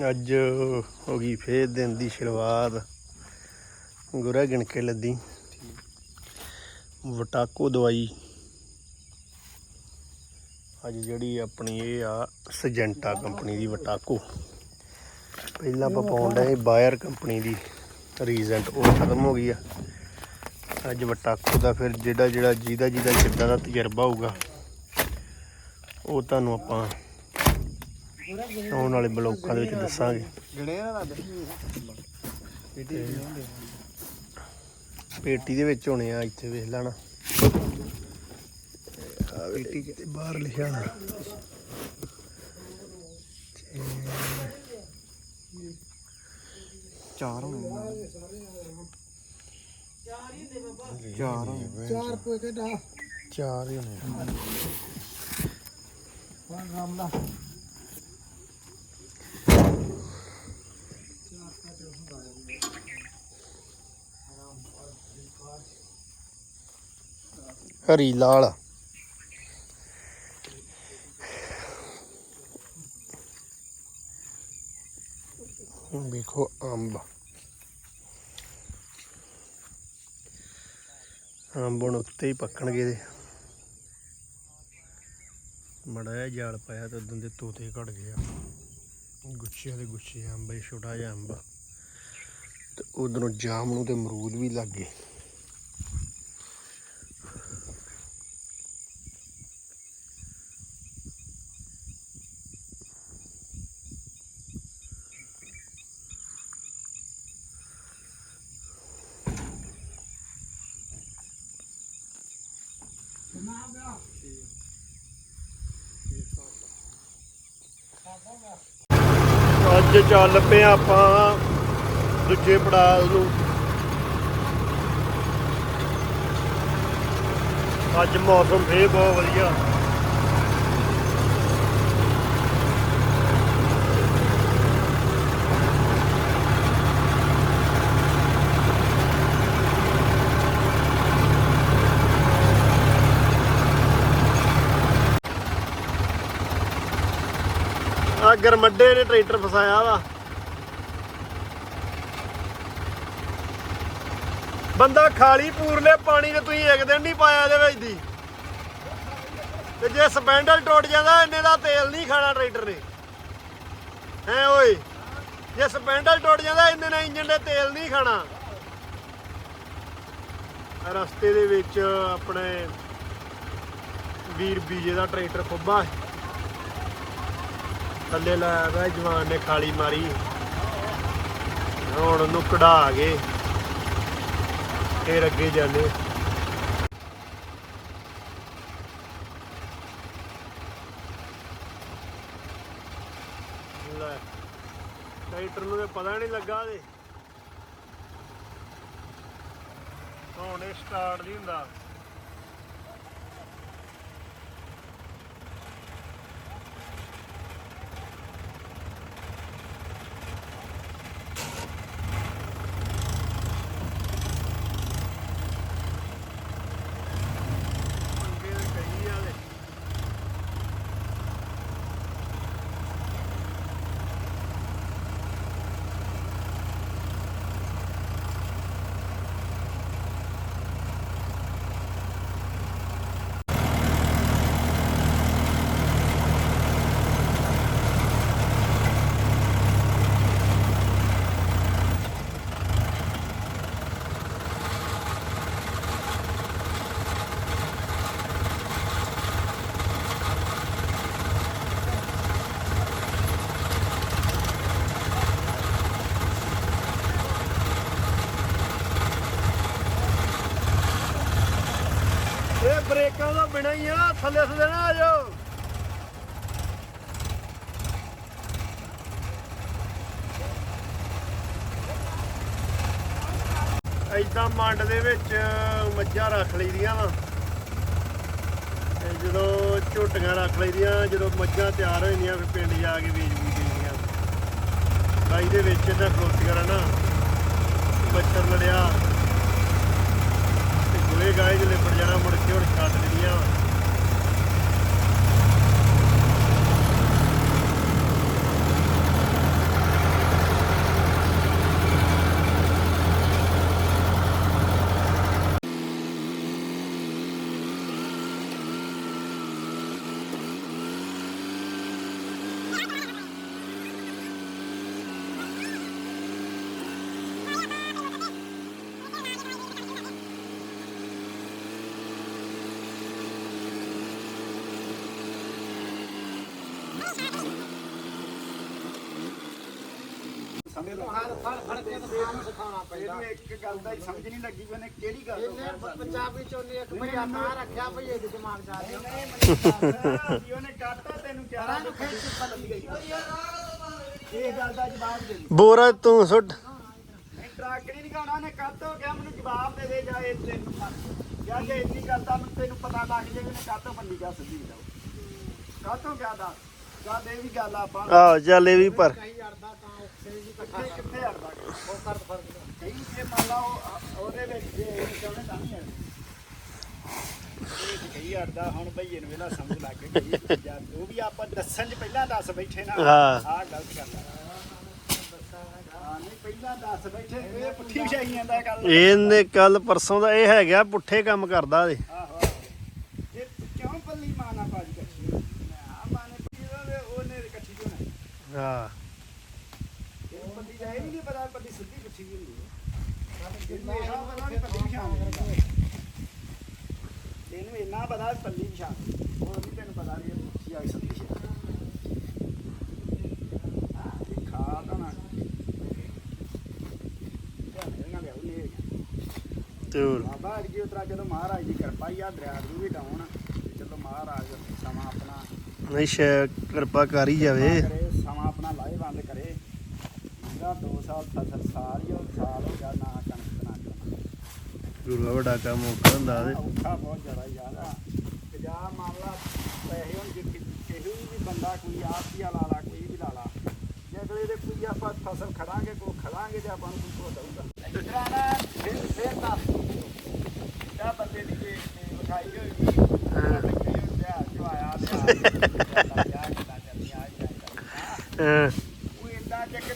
ਅੱਜ ਹੋ ਗਈ ਫੇਰ ਦਿਨ ਦੀ ਸ਼ੁਰੂਆਤ। ਗੁਰਾ ਗਿਣ ਕੇ ਲੱਦੀ। ਵਟਾਕੋ ਦਵਾਈ। ਅੱਜ ਜਿਹੜੀ ਆਪਣੀ ਇਹ ਆ ਸਜੈਂਟਾ ਕੰਪਨੀ ਦੀ ਵਟਾਕੋ ਪਹਿਲਾਂ ਆਪਾਂ ਪਾਉਣ ਡਏ ਬਾਇਰ ਕੰਪਨੀ ਦੀ। ਰੀਜੈਂਟ ਉਹ ਖਤਮ ਹੋ ਗਈ ਆ। ਅੱਜ ਵਟਾਕੋ ਦਾ ਫਿਰ ਜਿਹੜਾ ਜਿਹੜਾ ਜਿਹਦਾ ਜਿਹਦਾ ਕਿੱਦਾਂ ਦਾ ਤਜਰਬਾ ਹੋਊਗਾ, ਉਹ ਤੁਹਾਨੂੰ ਆਪਾਂ ਆਉਣ ਵਾਲੇ ਬਲੋਕਾਂ ਦੇ ਵਿੱਚ ਦੱਸਾਂਗੇ। ਗਣੇ ਨਾ ਲੱਗ ਪੇਟੀ ਦੇ ਵਿੱਚ ਹੋਣੇ ਆ ਇੱਥੇ ਵੇਖ ਲੈਣਾ। ਪੇਟੀ ਕਿਤੇ ਬਾਹਰ ਲਿਖਿਆ ਹੋਣਾ। ਚਾਰ ਹੋਣੇ ਚਾਰ ਹੋਣੇ ਚਾਰ ਕੋਈ ਕਿਹੜਾ ਚਾਰ ਹੀ ਹੋਣੇ ਆ। ਰਾਮਲਾ ਹਰੀ ਲਾਲ। ਵੇਖੋ ਅੰਬ। ਅੰਬ ਹੁਣ ਉੱਤੇ ਹੀ ਪੱਕਣਗੇ ਦੇ ਮੜਾ ਜਿਹਾ ਜਾਲ ਪਾਇਆ ਤਾਂ ਉਦੋਂ ਦੇ ਤੋਤੇ ਘੜ ਗਏ ਆ। ਗੁੱਛਿਆਂ ਦੇ ਗੁੱਛੇ ਅੰਬ, ਇਹ ਛੋਟਾ ਜਿਹਾ ਅੰਬ। ਆ। ਤੇ ਉਧਰੋਂ ਜਾਮਨੂ ਤੇ ਅਮਰੂਦ ਵੀ ਲੱਗ ਗਏ ਅੱਜ ਚੱਲ ਪਏ ਆਪਾਂ ਦੂਜੇ ਪੜਾਅ ਨੂੰ। ਅੱਜ ਮੌਸਮ ਫੇਰ ਬਹੁਤ ਵਧੀਆ। ਆ ਗਰਮੱਡੇ ਨੇ ਟਰੈਕਟਰ ਫਸਾਇਆ ਵਾ। ਬੰਦਾ ਖਾਲੀ ਪੂਰਲੇ ਪਾਣੀ ਤੇ ਤੁਸੀਂ ਇੱਕ ਦਿਨ ਨਹੀਂ ਪਾਇਆ ਇਹਦੇ ਵਿੱਚ ਦੀ। ਤੇ ਜੇ ਸਪੈਂਡਲ ਟੁੱਟ ਜਾਂਦਾ, ਇੰਨੇ ਦਾ ਤੇਲ ਨਹੀਂ ਖਾਣਾ ਟਰੈਕਟਰ ਨੇ। ਹੈ ਓਏ, ਜੇ ਸਪੈਂਡਲ ਟੁੱਟ ਜਾਂਦਾ, ਇੰਨੇ ਨਾਲ ਇੰਜਨ ਦੇ ਤੇਲ ਨਹੀਂ ਖਾਣਾ। ਰਸਤੇ ਦੇ ਵਿੱਚ ਆਪਣੇ ਵੀਰ ਬੀਜੇ ਦਾ ਟਰੈਕਟਰ ਖੁੱਬਾ ਥੱਲੇ ਲਾਇਆ ਵਾ ਜਵਾਨ ਨੇ ਖਾਲੀ ਮਾਰੀ। ਹੁਣ ਉਹਨੂੰ ਕਢਾ ਕੇ ਫਿਰ ਅੱਗੇ ਜਾਂਦੇ। ਲੈ, ਟਰੈਕਟਰ ਨੂੰ ਤੇ ਪਤਾ ਨਹੀਂ ਲੱਗਾ ਦੇ ਹੁਣ ਇਹ ਸਟਾਰਟ ਨਹੀਂ ਹੁੰਦਾ ਪੰਗੇ ਤੇ ਕਈ ਆ ਦੇ ਇਹ ਬ੍ਰੇਕਾਂ ਦਾ ਬਿਨਾ ਹੀ ਆ, ਥੱਲੇ ਥੱਲੇ ਨਾ ਆ ਜਾਓ। ਐਦਾਂ ਮੰਡ ਦੇ ਵਿੱਚ ਮੱਝਾਂ ਰੱਖ ਲਈਦੀਆਂ ਵਾ। ਤੇ ਜਦੋਂ ਝੋਟੀਆਂ ਰੱਖ ਲਈਦੀਆਂ, ਜਦੋਂ ਮੱਝਾਂ ਤਿਆਰ ਹੋ ਜਾਂਦੀਆਂ, ਫਿਰ ਪਿੰਡ ਜਾ ਕੇ ਵੇਚ ਵੀ ਦਿੰਦੀਆਂ ਬਾਈ ਦੇ ਵਿੱਚ ਇਹਦਾ ਖਲੋਤੀਆਂ ਰਹਿਣਾ। ਮੱਛਰ ਲੜਿਆ ਤੇ ਗੋਏ ਗਾਏ ਜਿਹੜੇ ਲਿਪੜ ਜਾਣਾ ਮੁੜ ਕੇ ਹੁਣ ਛੱਡ ਦਿੰਦੀਆਂ ਵਾ ਇਹਨੂੰ ਇੱਕ ਗੱਲ ਦਾ ਹੀ ਸਮਝ ਨਹੀਂ ਲੱਗੀ ਵੀ ਉਹਨੇ ਕਿਹੜੀ ਗੱਲ ਤੋਂ ਕਹਿ ਪੰਜਾਬੀ ਚ ਉਹਨੇ ਇੱਕ ਭਈਆ ਨਾ ਰੱਖਿਆ ਭਈ ਇਹਦੇ ਦਿਮਾਗ ਚ ਆ ਗਿਆ। ਦਿੱਤਾ ਉਹਨੇ ਕਾਟਾ ਤੈਨੂੰ ਕਿਹਾ ਨੂੰ ਖੇਚ ਚੁੱਕਾ ਲੱਗੀ ਗਈ। ਇਹ ਗੱਲ ਦਾ ਜਵਾਬ ਦੇ ਦੇ ਬੋਰਾ ਤੂੰ ਸੁੱਟ। ਟਰੱਕ ਨਹੀਂ ਨਿਕਾਣਾ ਉਹਨੇ ਕਾਤੋਂ ਕਿਹਾ ਮੈਨੂੰ ਜਵਾਬ ਦੇ ਦੇ ਜਾਂ ਇਹ ਤੈਨੂੰ ਜਾਂ ਜੇ ਇੰਨੀ ਗੱਲ ਦਾ ਮੈਨੂੰ ਤੈਨੂੰ ਪਤਾ ਲੱਗ ਜੇ ਵੀ ਉਹਨੇ ਕਾਤੋਂ ਬੰਦੀ ਜਾ ਸਿੱਧੀ ਜਾਓ ਕਾਤੋਂ ਕਿਹਾ ਦਾ ਗੱਲ ਇਹ ਵੀ ਗੱਲ ਆਪਾਂ ਆਹ ਚੱਲ ਇਹ ਵੀ ਪਰ। ਕਈ ਅੜਦਾ ਤਾਂ ਔਖੇ ਜੀ ਕਿੱਥੇ ਕਿੱਥੇ ਹੜਦਾ ਉਹ ਕਰ ਫ਼ਰਕ ਕਈ ਜੇ ਮੰਨ ਲਾ ਉਹ- ਉਹਦੇ ਵਿੱਚ ਜੇ ਇਹ ਚਾਹੁੰਦੇ ਤਾਂ ਨਹੀਂ ਹੜਦਾ ਇਹ ਤੇ ਕਈ ਹੜਦਾ ਹੁਣ ਭਈਏ ਨੂੰ ਵੇਲਾ ਸਮਝ ਲੱਗ ਗਈ ਜਾਂ ਉਹ ਵੀ ਆਪਾਂ ਦੱਸਣ ਚ ਪਹਿਲਾਂ ਦੱਸ ਬੈਠੇ ਨਾ ਹਾਂ। ਆਹ ਗਲਤ ਗੱਲ ਆ। ਹਾਂ ਨਹੀਂ ਪਹਿਲਾਂ ਦੱਸ ਬੈਠੇ ਇਹ ਪੁੱਠੀ ਵਿਛਾਈ ਜਾਂਦਾ ਗੱਲ। ਇਹਨੇ ਕੱਲ ਪਰਸੋਂ ਦਾ ਇਹ ਹੈਗਾ ਪੁੱਠੇ ਕੰਮ ਕਰਦਾ ਇਹ। ਆਹੋ ਇਹ ਕਿਉਂ ਪੱਲੀ ਮਾਨਾ ਪਾਜੀ ਕੱਚੀ ਆ ਮਾਨੇ ਪੱਲੀ ਉਹਨੇ ਕੱਚੀ ਕਿਉਂ ਨਾ ਹਾਂ। ਇਹ ਪੱਲੀ ਜਾਏ ਨਹੀਂ ਪਤਾ ਪੱਲੀ ਸਿੱਧੀ ਕੱਚੀ ਹੁੰਦੀ ਹੈ ਇਹਨੂੰ ਪਤਾ ਨਹੀਂ ਇੰਨਾ ਪਤਾ ਵੀ ਪੱਲੀ ਵਿਛਾਉਣੀ ਹੋਰ ਵੀ ਤੈਨੂੰ ਪਤਾ ਨਹੀਂ ਇਹ ਕੀ ਆ ਸਿੱਧੀ ਵਿਛਾ ਇਹ ਖਾ ਤਾਂ ਨਾ। ਧਿਆਨ ਦੇਣਾ ਲਿਆਉ ਨਹੀਂ ਤੇ ਹੋਰ? ਬਾਬਾ ਅਰਗੀ ਉਤਰਾ ਜਦੋਂ ਮਹਾਰਾਜ ਦੀ ਕਿਰਪਾ ਹੀ ਆ ਦਰਿਆ ਨੂੰ ਵੀ ਡਾਉਣ ਚਲੋ ਮਹਾਰਾਜ ਸਮਾਂ ਆਪਣਾ ਨਹੀਂ ਸ਼ੇ ਕਿਰਪਾ ਕਰ ਹੀ ਜਾਵੇ ਕਰੇ ਸਮਾਂ ਆਪਣਾ ਲਾਹੇ ਬੰਦ ਕਰੇ ਜਿਹੜਾ 2 ਸਾਲ ਫਸਲ ਸਾਲ ਹੀ ਉਹ ਸਾਲ ਹੋ ਗਿਆ ਨਾ ਕਣਕ ਨਾ ਕਰਨਾ ਗੁਰੂ ਦਾ ਵੱਡਾ ਕੰਮ ਔਖਾ ਹੁੰਦਾ ਤੇ। ਔਖਾ ਬਹੁਤ ਜ਼ਿਆਦਾ ਯਾਰ ਤੇ ਜਾ ਮੰਨ ਲਾ ਪੈਸੇ ਹੁਣ ਜੇ ਕਿਸੇ ਵੀ ਬੰਦਾ ਕੋਈ ਆਪੀਆ ਲਾ ਲਾ ਕੋਈ ਵੀ ਲਾ ਲਾ। ਜੇ ਅਗਲੇ ਦੇ ਕੋਈ ਆਪਾਂ ਫਸਲ ਖੜਾਂਗੇ ਕੋ ਖੜਾਂਗੇ ਤੇ ਆਪਾਂ ਨੂੰ ਕੋਈ ਕੋ ਦਊਗਾ। ਇਤਰਾਣਾ ਫਿਰ ਫਿਰ ਨਾ ਜਾ ਬੰਦੇ ਦੀ ਜੇ ਵਿਖਾਈ ਹੋਈ ਹਾਂ। ਜੋ ਆਇਆ ਤੇ ਆ ਹਾਂ,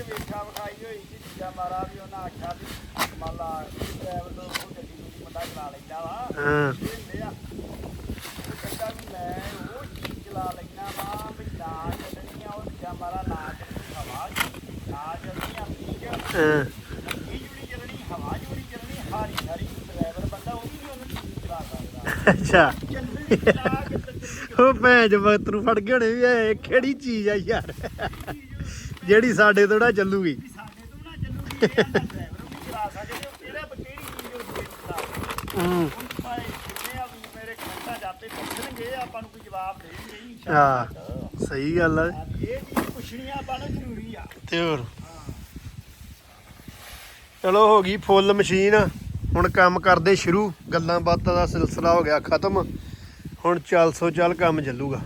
ਵੇਖਾ ਵਿਖਾਈ ਹੋਈ ਕਿ ਜੀਜਾ ਮਾਰਾ ਵੀ ਉਹਨਾਂ ਆਖਿਆ ਵੀ ਮਾਲਾ ਡਰਾਈਵਰ ਤੋਂ ਉਹ ਗੱਡੀ ਨੂੰ ਬੰਦਾ ਚਲਾ ਲੈਂਦਾ ਵਾ। ਹਾਂ। ਇਹ ਹੁੰਦੇ ਆ। ਉਹ ਕਹਿੰਦਾ ਵੀ ਮੈਂ ਉਹ ਚੀਜ਼ ਚਲਾ ਲੈਣਾ ਵਾ ਵੀ ਨਾ ਚੱਲਣੀ ਆ ਉਹ ਜੀਜਾ ਮਾਰਾ ਨਾ ਚੱਲਣੀ ਹਵਾ ਚ, ਨਾ ਚੱਲਣੀ ਆ ਠੀਕ ਆ। ਹਾਂ। ਇਹ ਜੁੜੀ ਚੱਲਣੀ ਹਵਾ ਜੁੜੀ ਚੱਲਣੀ ਹਾਰੀ ਹਾਰੀ ਡਰਾਈਵਰ ਬੰਦਾ ਉਹ ਵੀ ਨੀ ਉਹਨੂੰ ਚੀਜ਼ ਚਲਾ ਸਕਦਾ। ਅੱਛਾ। ਚੱਲਣੀ ਚਲਾ ਕੇ ਤੇ ਚੱਲਣੀ ਉਹ ਭੈਣ ਵਕਤ ਨੂੰ ਫੜ ਕੇ ਹੋਣੇ ਵੀ ਇਹ ਕਿਹੜੀ ਚੀਜ਼ ਆ ਯਾਰ? ਜਿਹੜੀ ਸਾਡੇ ਤੋਂ ਨਾ ਚੱਲੂਗੀ। ਵੀ ਸਾਡੇ ਤੋਂ ਨਾ ਚੱਲੂਗੀ ਇਹ ਆਂਦਾ ਡਰਾਈਵਰ ਵੀ ਚਲਾ ਸਕਦੇ ਤੇ ਕਿਹੜਾ ਕਿਹੜੀ ਚੀਜ਼ ਉਹ ਦੇ ਚਲਾ ਸਕਦੇ। ਹੂੰ। ਹੁਣ ਭਾਈ ਕਿੰਨੇ ਆ ਵੀ ਮੇਰੇ ਕਮੈਂਟਾਂ ਜਾਤੇ ਪੁੱਛਣਗੇ ਆਪਾਂ ਨੂੰ ਕੋਈ ਜਵਾਬ ਦੇਣਗੇ ਹੀ ਹਾਂ ਸਹੀ ਗੱਲ ਆ। ਇਹ ਚੀਜ਼ ਪੁੱਛਣੀ ਆਪਾਂ ਨੂੰ ਜ਼ਰੂਰੀ ਆ। ਤੇ ਹੋਰ ਚਲੋ ਹੋ ਗਈ ਫੁੱਲ ਮਸ਼ੀਨ। ਹੁਣ ਕੰਮ ਕਰਦੇ ਸ਼ੁਰੂ। ਗੱਲਾਂ ਬਾਤਾਂ ਦਾ ਸਿਲਸਿਲਾ ਹੋ ਗਿਆ ਖਤਮ। ਹੁਣ ਚੱਲ ਸੋ ਚੱਲ ਕੰਮ ਚੱਲੂਗਾ।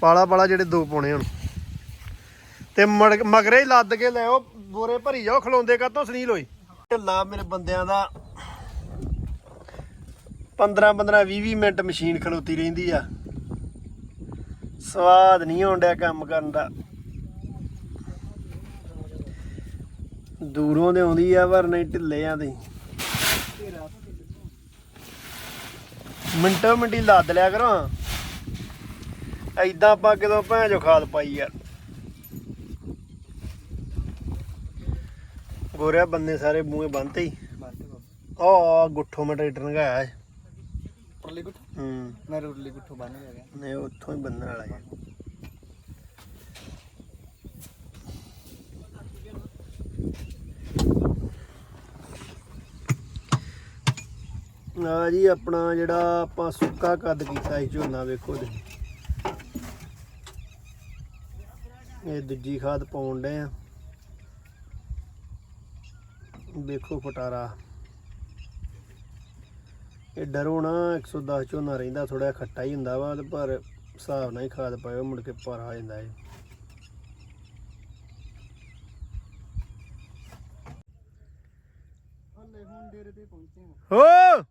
ਪਾਲਾ ਪਾਲਾ ਜਿਹੜੇ ਦੋ ਪਾਉਣੇ ਹੁਣ। ਤੇ ਮੜ- ਮਗਰੇ ਹੀ ਲੱਦ ਕੇ ਲਿਓ ਬੋਰੇ ਭਰੀ ਜਾਓ, ਖਲੋਂਦੇ ਕਾਤੋਂ ਸੁਨੀਲ ਹੋਈ? ਢਿੱਲਾ ਮੇਰੇ ਬੰਦਿਆਂ ਦਾ 15 15 20 20 ਮਿੰਟ ਮਸ਼ੀਨ ਖਲੋਤੀ ਰਹਿੰਦੀ ਆ। ਸਵਾਦ ਨਹੀਂ ਆਉਂਦਿਆ ਕੰਮ ਕਰਨ ਦਾ। ਦੂਰੋਂ ਦੇ ਆਉਂਦੀ ਆ, ਪਰ ਨਹੀਂ ਢਿੱਲੇ ਆ ਤੇ। ਮਿੰਟੋ ਮਿੰਟੀ ਲੱਦ ਲਿਆ ਕਰੋ। ਐਦਾਂ ਆਪਾਂ ਕਿਦੋਂ ਭੈਣ ਜੋ ਖਾਦ ਪਾਈ ਯਾਰ ਗੋਰਿਆ ਬੰਦੇ ਸਾਰੇ ਮੂੰਹੇ ਬੰਨਤੇ ਹੀ। ਆ ਗੁੱਠੋ ਮੈਂ ਟਰੈਕਟਰ ਨਗਾਇਆ ਹੈ। ਉਰਲੀ ਗੁੱਠ? ਹੂੰ। ਮੈਂ ਉਰਲੀ ਗੁੱਠੋਂ ਬੰਨ ਗਿਆ। ਨੇ ਉੱਥੋਂ ਹੀ ਬੰਨਣ ਵਾਲਾ ਹੈ ਆ ਜੀ ਆਪਣਾ ਜਿਹੜਾ ਆਪਾਂ ਸੁੱਕਾ ਕੱਦ ਕੀਤਾ ਸੀ ਝੋਨਾ ਵੇਖੋ ਜੀ। ਇਹ ਦੂਜੀ ਖਾਦ ਪਾਉਣ ਡੇ ਆ। ਵੇਖੋ ਫਟਾਰਾ। ਇਹ ਡਰੋ ਨਾ 110 ਝੋਨਾ ਰਹਿੰਦਾ ਥੋੜਾ ਖੱਟਾ ਹੀ ਹੁੰਦਾ ਵਾ ਪਰ ਹਿਸਾਬ ਨਾਲ ਹੀ ਖਾਦ ਪਾਇਓ ਮੁੜ ਕੇ ਭਾਰਾ ਆ ਜਾਂਦਾ ਹੈ ਹਲੇ ਹੁਣ ਡੇਰੇ ਤੇ ਪਹੁੰਚੇ ਹਾਂ!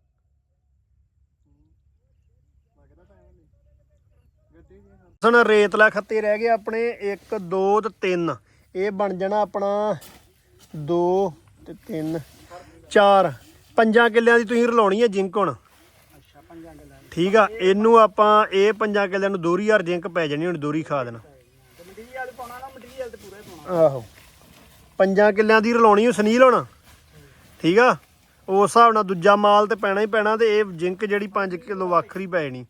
ਸੁਣ ਰੇਤਲਾ ਖੱਤੇ ਰਹਿ ਗਏ ਆਪਣੇ 1 2 ਤੇ 3 ਇਹ ਬਣ ਜਾਣਾ ਆਪਣਾ 2 ਤੇ 3 4 ਪੰਜਾਂ ਕਿੱਲਿਆਂ ਦੀ ਤੁਸੀਂ ਰਲਾਉਣੀ ਹੈ ਜਿੰਕ ਹੁਣ। ਠੀਕ ਆ, ਇਹਨੂੰ ਆਪਾਂ ਇਹ ਪੰਜਾਂ ਕਿੱਲਿਆਂ ਨੂੰ ਦੋਰੀ ਹਰ ਜਿੰਕ ਪੈ ਜਾਣੀ, ਹੁਣ ਦੋਰੀ ਖਾ ਦੇਣਾ। ਆਹੋ। ਪੰਜਾਂ ਕਿੱਲਿਆਂ ਦੀ ਰਲਾਉਣੀ ਉਹ ਸੁਨੀਲ ਹੁਣ। ਠੀਕ ਆ, ਉਸ ਹਿਸਾਬ ਨਾਲ ਦੂਜਾ ਮਾਲ ਤੇ ਪੈਣਾ ਹੀ ਪੈਣਾ ਤੇ ਇਹ ਜਿੰਕ ਜਿਹੜੀ 5 ਕਿਲੋ ਵੱਖਰੀ ਪੈ ਜਾਣੀ।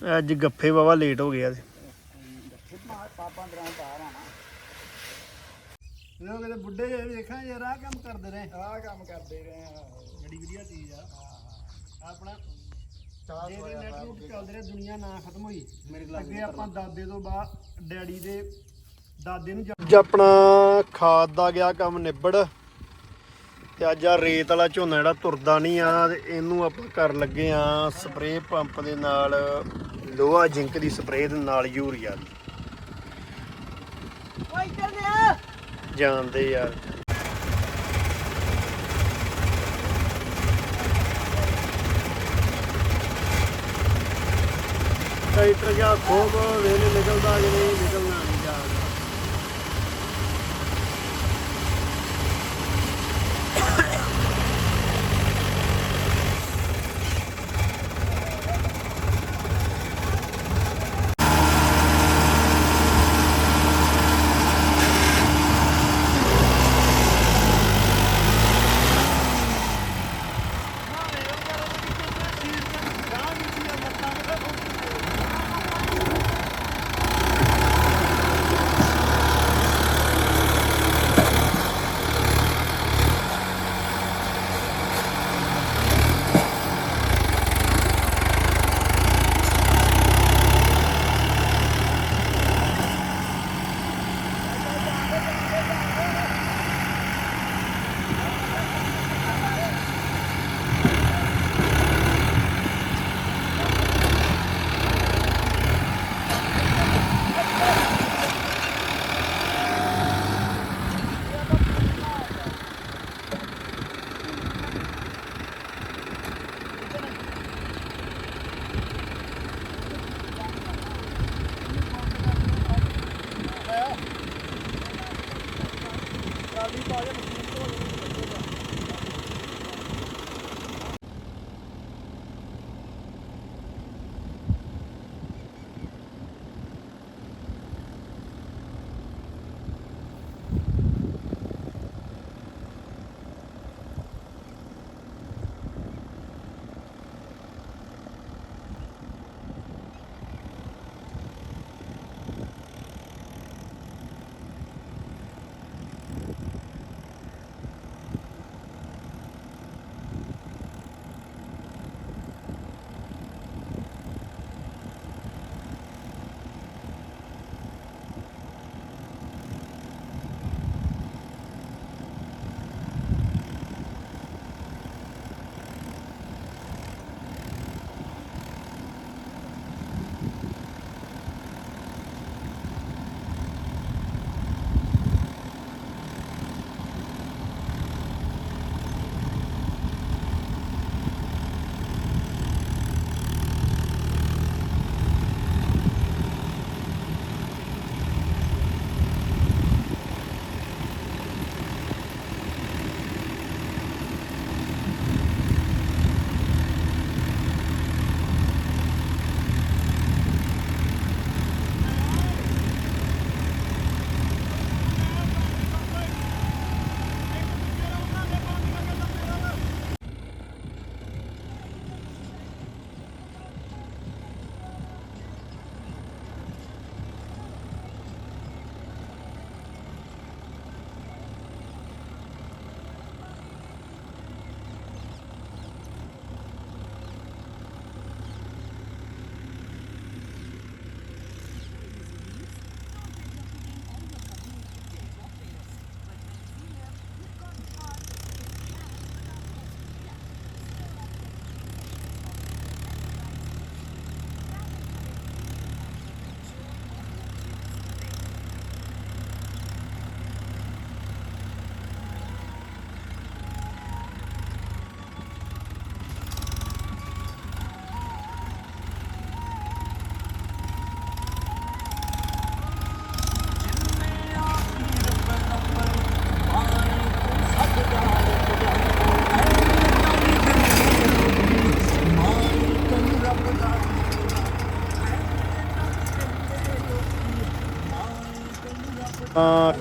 ਅੱਜ ਗੱਫੇ ਬਾਵਾ ਲੇਟ ਹੋ ਗਿਆ ਸੀ ਜਦੋਂ ਕਿਤੇ ਬੁੱਢੇ ਜਿਹੇ ਵੇਖਾਂ ਯਾਰ ਆਹ ਕੰਮ ਕਰਦੇ ਰਹੇ। ਆਹ ਕੰਮ ਕਰਦੇ ਰਹੇ ਆ। ਬੜੀ ਵਧੀਆ ਚੀਜ਼ ਆ। ਆਪਣਾ ਜੇ ਤੇ ਨੈਟ ਨੂੰ ਚੱਲਦੇ ਰਹੇ ਦੁਨੀਆ ਨਾ ਖਤਮ ਹੋਈ। ਮੇਰੇ ਅੱਗੇ ਆਪਾਂ ਦਾਦੇ ਤੋਂ ਬਾਅਦ ਡੈਡੀ ਦੇ ਦਾਦੇ ਨੂੰ ਅੱਜ ਆਪਣਾ ਖਾਦ ਦਾ ਗਿਆ ਕੰਮ ਨਿਬੜ। ਤੇ ਅੱਜ ਆ ਰੇਤ ਵਾਲਾ ਝੋਨਾ ਜਿਹੜਾ ਤੁਰਦਾ ਨਹੀਂ ਆ ਤੇ ਇਹਨੂੰ ਆਪਾਂ ਕਰ ਲੱਗੇ ਆ ਸਪਰੇਅ ਪੰਪ ਦੇ ਨਾਲ ਲੋਹਾ ਜਿੰਕ ਦੀ ਸਪਰੇਅ ਦੇ ਨਾਲ ਯੂਰੀਆ ਦੀ। ਜਾਣਦੇ ਆ ਟਰੈਕਟਰ ਗਿਆ ਖੋਬ ਵੇਲੇ ਨਿਕਲਦਾ ਕਿ ਨਹੀਂ ਨਿਕਲਣਾ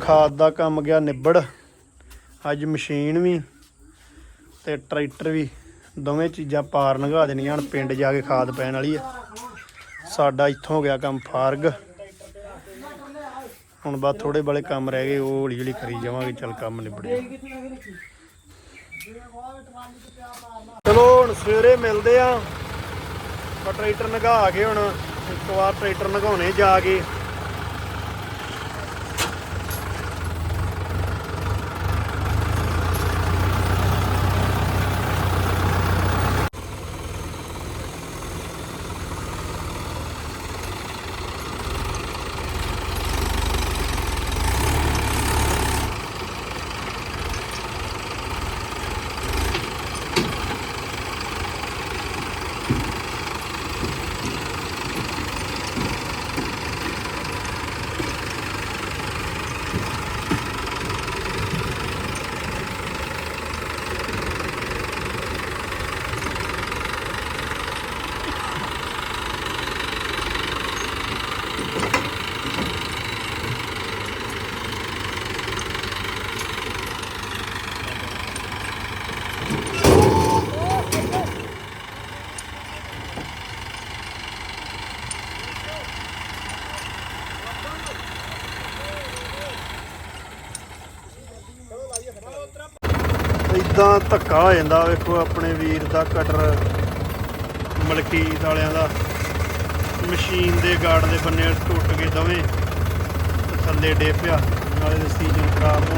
ਖਾਦ ਦਾ ਕੰਮ ਗਿਆ ਨਿਬੜ। ਅੱਜ ਮਸ਼ੀਨ ਵੀ ਤੇ ਟਰੈਕਟਰ ਵੀ, ਦੋਵੇਂ ਚੀਜ਼ਾਂ ਪਾਰ ਲੰਘਾ ਦੇਣੀਆਂ ਹੁਣ ਪਿੰਡ ਜਾ ਕੇ ਖਾਦ ਪੈਣ ਵਾਲੀ ਆ। ਸਾਡਾ ਇੱਥੋਂ ਹੋ ਗਿਆ ਕੰਮ ਫਾਰਗ। ਹੁਣ ਬਸ ਥੋੜੇ ਬੜੇ ਕੰਮ ਰਹਿ ਗਏ, ਉਹ ਹੌਲੀ ਹੌਲੀ ਕਰੀ ਜਾਵਾਂਗੇ, ਚੱਲ ਕੰਮ ਨਿਬੜੇ ਚਲੋ ਹੁਣ ਸਵੇਰੇ ਮਿਲਦੇ ਆ। ਟਰੈਕਟਰ ਨਗਾ ਕੇ ਹੁਣ, ਇੱਕ ਵਾਰ ਟਰੈਕਟਰ ਨਗਾਉਣੇ ਜਾ ਕੇ। ਇਦਾਂ ਧੱਕਾ ਹੋ ਜਾਂਦਾ, ਵੇਖੋ ਆਪਣੇ ਵੀਰ ਦਾ ਕਟਰ ਮਲਕੀਤ ਵਾਲਿਆਂ ਦਾ। ਮਸ਼ੀਨ ਦੇ ਗਾਰਡ ਦੇ ਬੰਨੇ ਟੁੱਟ ਕੇ ਦਵੇਂ ਥੱਲੇ ਡੇ ਪਿਆ, ਨਾਲੇ ਸੀਜ਼ਨ ਖਰਾਬ